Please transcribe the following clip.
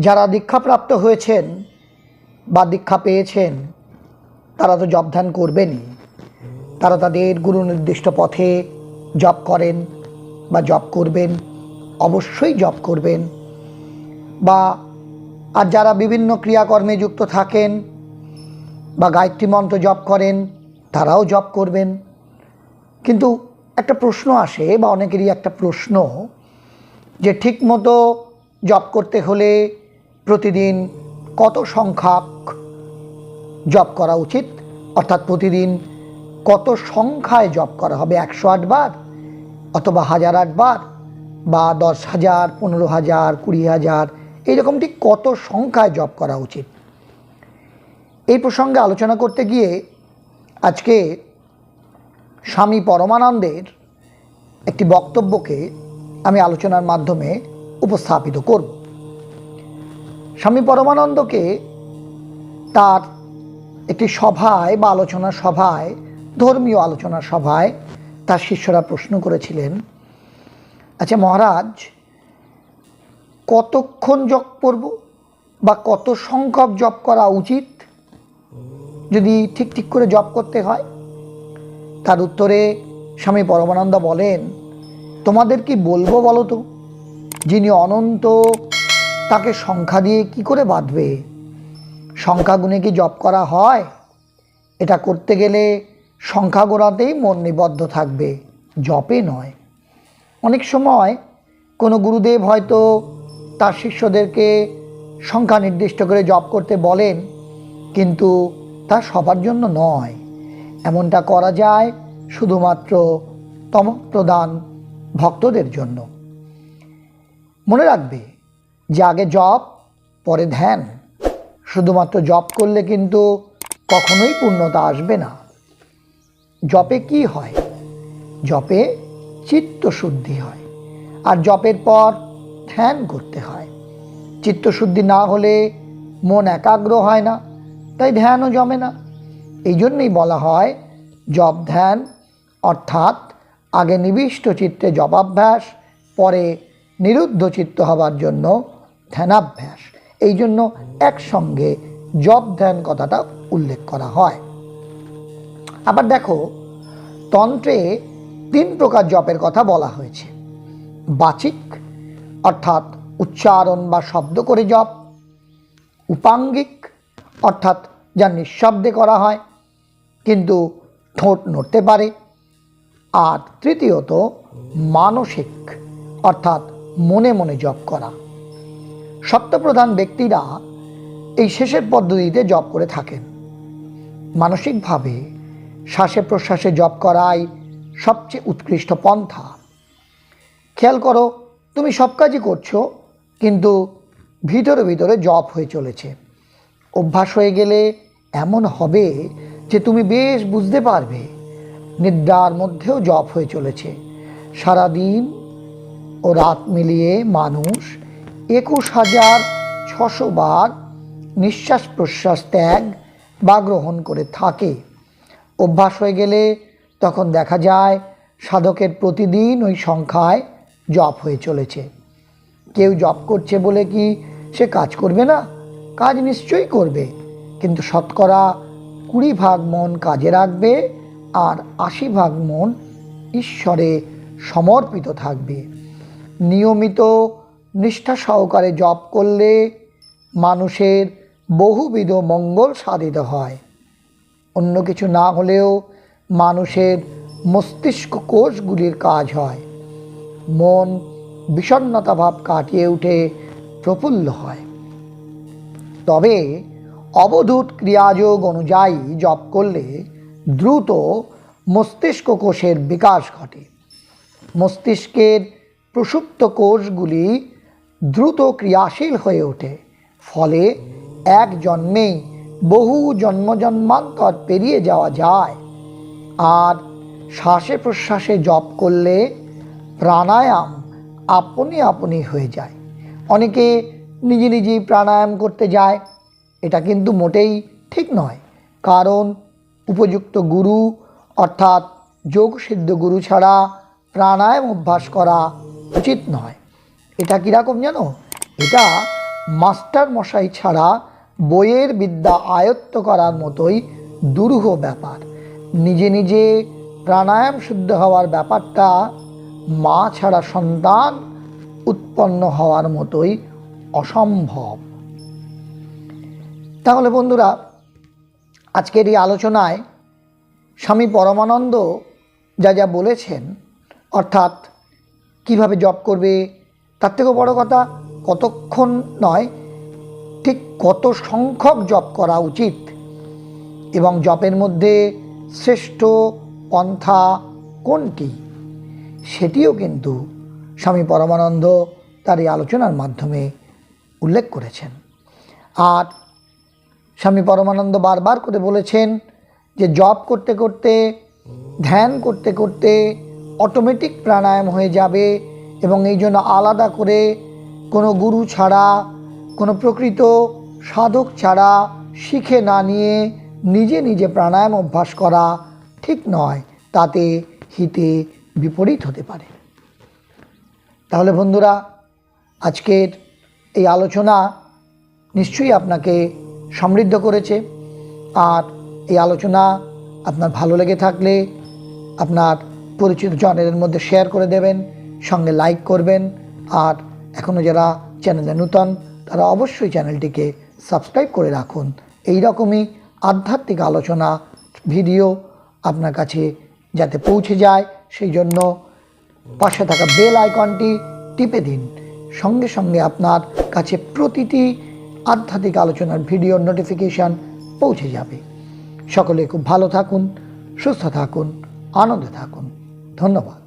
যারা দীক্ষাপ্রাপ্ত হয়েছেন বা দীক্ষা পেয়েছেন, তারা তো জপ ধ্যান করবেনই। তারা তাদের গুরু নির্দিষ্ট পথে জপ করেন বা জপ করবেন, অবশ্যই জপ করবেন। বা, আর যারা বিভিন্ন ক্রিয়াকর্মে যুক্ত থাকেন বা গায়ত্রী মন্ত্র জপ করেন, তারাও জপ করবেন। কিন্তু একটা প্রশ্ন আসে, বা অনেকেরই একটা প্রশ্ন যে ঠিকমতো জপ করতে হলে প্রতিদিন কত সংখ্যক জপ করা উচিত? অর্থাৎ প্রতিদিন কত সংখ্যায় জপ করা হবে? একশো আটবার অথবা হাজার আটবার বা দশ হাজার, পনেরো হাজার, কুড়ি হাজার, এইরকম ঠিক কত সংখ্যায় জপ করা উচিত? এই প্রসঙ্গে আলোচনা করতে গিয়ে আজকে স্বামী পরমানন্দের একটি বক্তব্যকে আমি আলোচনার মাধ্যমে উপস্থাপিত করব। স্বামী পরমানন্দকে তার একটি সভায় বা আলোচনা সভায়, ধর্মীয় আলোচনা সভায় তার শিষ্যরা প্রশ্ন করেছিলেন আচ্ছা মহারাজ, কতক্ষণ জপ করব বা কত সংখ্যক জপ করা উচিত? যদি ঠিক ঠিক করে জপ করতে হয়? তার উত্তরে স্বামী পরমানন্দ বলেন, তোমাদের কি বলব বলো তো? যিনি অনন্ত তাকে সংখ্যা দিয়ে কি করে বাঁধবে? সংখ্যা গুণে কি জপ করা হয়? এটা করতে গেলে সংখ্যা গোড়াতেই মন নিবদ্ধ থাকবে, জপে নয়। অনেক সময় কোনো গুরুদেব হয়তো তার শিষ্যদেরকে সংখ্যা নির্দিষ্ট করে জপ করতে বলেন, কিন্তু তা সবার জন্য নয়। এমনটা করা যায় শুধুমাত্র তমপ্রদান ভক্তদের জন্য। মনে রাখবে যে আগে জপ, পরে ধ্যান। শুধুমাত্র জপ করলে কিন্তু কখনোই পূর্ণতা আসবে না। জপে কি হয়? জপে চিত্তশুদ্ধি হয়। আর জপের পর ধ্যান করতে হয়। চিত্তশুদ্ধি না হলে মন একাগ্র হয় না, তাই ধ্যানও জমে না। এই জন্যই বলা হয় জপ ধ্যান, অর্থাৎ আগে নিবিষ্ট চিত্তে জপাভ্যাস, পরে নিরুদ্ধ চিত্ত হবার জন্য ধ্যানাভ্যাস। এই জন্য একসঙ্গে জপ ধ্যান কথাটা উল্লেখ করা হয়। আবার দেখো, তন্ত্রে তিন প্রকার জপের কথা বলা হয়েছে। বাচিক, অর্থাৎ উচ্চারণ বা শব্দ করে জপ। উপাঙ্গিক, অর্থাৎ যা নিঃশব্দে করা হয়, কিন্তু ঠোঁট নড়তে পারে। আর তৃতীয়ত, মানসিক, অর্থাৎ মনে মনে জপ করা। সত্যপ্রধান ব্যক্তিরা এই শেষের পদ্ধতিতে জপ করে থাকেন। মানসিকভাবে শ্বাসে প্রশ্বাসে জপ করাই সবচেয়ে উৎকৃষ্ট পন্থা। খেয়াল করো, তুমি সব কাজই করছ, কিন্তু ভিতরে ভিতরে জপ হয়ে চলেছে। অভ্যাস হয়ে গেলে এমন হবে যে তুমি বেশ বুঝতে পারবে, নিদ্রার মধ্যেও জপ হয়ে চলেছে। সারাদিন ও রাত মিলিয়ে মানুষ একুশ হাজার ছশো বার নিঃশ্বাস প্রশ্বাস ত্যাগ বা গ্রহণ করে থাকে। অভ্যাস হয়ে গেলে তখন দেখা যায় সাধকের প্রতিদিন ওই সংখ্যায় জপ হয়ে চলেছে। কেউ জপ করছে বলে কি সে কাজ করবে না? কাজ নিশ্চয়ই করবে। কিন্তু শতকরা কুড়ি ভাগ মন কাজে রাখবে আর আশি ভাগ মন ঈশ্বরে সমর্পিত থাকবে। নিয়মিত নিষ্ঠা সহকারে জপ করলে মানুষের বহুবিধ মঙ্গল সাধিত হয়। অন্য কিছু না হলেও মানুষের মস্তিষ্ক কোষগুলির কাজ হয়। মন বিষণ্নতা ভাব কাটিয়ে উঠে প্রফুল্ল হয়। তবে অবধূত ক্রিয়াযোগ অনুযায়ী জপ করলে দ্রুত মস্তিষ্ক কোষের বিকাশ ঘটে। মস্তিষ্কের প্রসুপ্ত কোষগুলি দ্রুত ক্রিয়াশীল হয়ে ওঠে। ফলে এক জন্মেই বহু জন্ম জন্মান্তর পেরিয়ে যাওয়া যায়। আর শ্বাসে প্রশ্বাসে জপ করলে প্রাণায়াম আপনি আপনি হয়ে যায়। অনেকে নিজে নিজেই প্রাণায়াম করতে যায়। এটা কিন্তু মোটেই ঠিক নয়। কারণ উপযুক্ত গুরু, অর্থাৎ যোগ সিদ্ধ গুরু ছাড়া প্রাণায়াম অভ্যাস করা উচিত নয়। এটা কীরকম জানো? এটা মাস্টার মশাই ছাড়া বইয়ের বিদ্যা আয়ত্ত করার মতোই দুরূহ ব্যাপার। নিজে নিজে প্রাণায়াম শুদ্ধ হওয়ার ব্যাপারটা মা ছাড়া সন্তান উৎপন্ন হওয়ার মতোই অসম্ভব। তাহলে বন্ধুরা, আজকের এই আলোচনায় স্বামী পরমানন্দ যা যা বলেছেন, অর্থাৎ কীভাবে জব করবে তার থেকেও বড় কথা, কতক্ষণ নয়, ঠিক কত সংখ্যক জপ করা উচিত। এবং জপের মধ্যে শ্রেষ্ঠ পন্থা কোনটি? সেটিও কিন্তু স্বামী পরমানন্দ তার এই আলোচনার মাধ্যমে উল্লেখ করেছেন। আর স্বামী পরমানন্দ বারবার করে বলেছেন যে জব করতে করতে, ধ্যান করতে করতে অটোমেটিক প্রাণায়াম হয়ে যাবে এবং এই জন্য আলাদা করে কোনো গুরু ছাড়া, কোনো প্রকৃত সাধক ছাড়া শিখে না নিয়ে নিজে নিজে প্রাণায়াম অভ্যাস করা ঠিক নয়। তাতে হিতে বিপরীত হতে পারে। তাহলে বন্ধুরা, আজকের এই আলোচনা নিশ্চয়ই আপনাকে সমৃদ্ধ করেছে। আর এই আলোচনা আপনার ভালো লেগে থাকলে আপনার পরিচিত জনের মধ্যে শেয়ার করে দেবেন। সঙ্গে লাইক করবেন। আর এখনও যারা চ্যানেলে নূতন, তারা অবশ্যই চ্যানেলটিকে সাবস্ক্রাইব করে রাখুন। এই রকমই আধ্যাত্মিক আলোচনা ভিডিও আপনার কাছে যাতে পৌঁছে যায়, সেই জন্য পাশে থাকা বেল আইকনটি টিপে দিন। সঙ্গে সঙ্গে আপনার কাছে প্রতিটি আধ্যাত্মিক আলোচনার ভিডিওর নোটিফিকেশান পৌঁছে যাবে। সকলে খুব ভালো থাকুন, সুস্থ থাকুন, আনন্দে থাকুন। ধন্যবাদ।